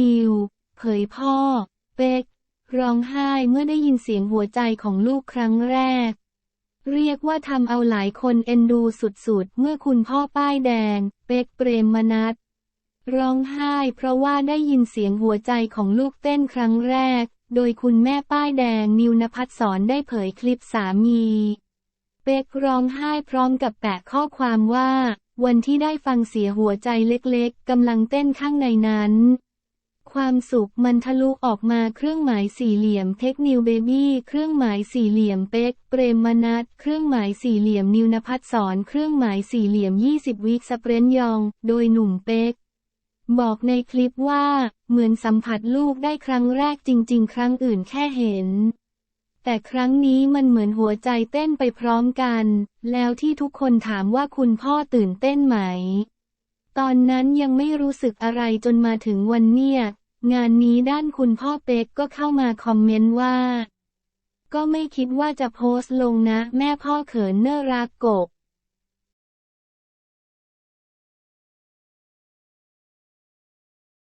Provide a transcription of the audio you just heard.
นิว เผยพ่อ เป็กร้องไห้เมื่อได้ยินเสียงหัวใจของลูกครั้งแรก เรียกว่าทำเอาหลายคนเอ็นดูสุดๆ เมื่อคุณพ่อป้ายแดง เป็กเปรมมนัทร้องไห้เพราะว่าได้ยินเสียงหัวใจของลูกเต้นครั้งแรก โดยคุณแม่ป้ายแดงนิวนภัสสอนได้เผยคลิปสามี เป็กร้องไห้พร้อมกับแปะข้อความว่า วันที่ได้ฟังเสียหัวใจเล็กๆกำลังเต้นข้างในนั้น ความสุขมันทะลุออกมาเครื่องหมายสี่เหลี่ยมเทคนิวเบบี้เครื่องหมายสี่เหลี่ยมเป็กเปรมมนัทเครื่องหมายสี่เหลี่ยมนิวนภัสสอนเครื่องหมายสี่เหลี่ยม 20 วิกสเปรนยอง โดยหนุ่มเป็กบอกในคลิปว่า เหมือนสัมผัสลูกได้ครั้งแรกจริง ๆ ครั้งอื่นแค่เห็น แต่ครั้งนี้มันเหมือนหัวใจเต้นไปพร้อมกัน แล้วที่ทุกคนถามว่าคุณพ่อตื่นเต้นไหม ตอนนั้นยังไม่รู้สึกอะไรจนมาถึงวันเนี่ยงานนี้ด้านคุณพ่อเป๊กก็เข้ามาคอมเมนต์ว่า ก็ไม่คิดว่าจะโพสต์ลงนะ แม่พ่อเขินเนอรักกบ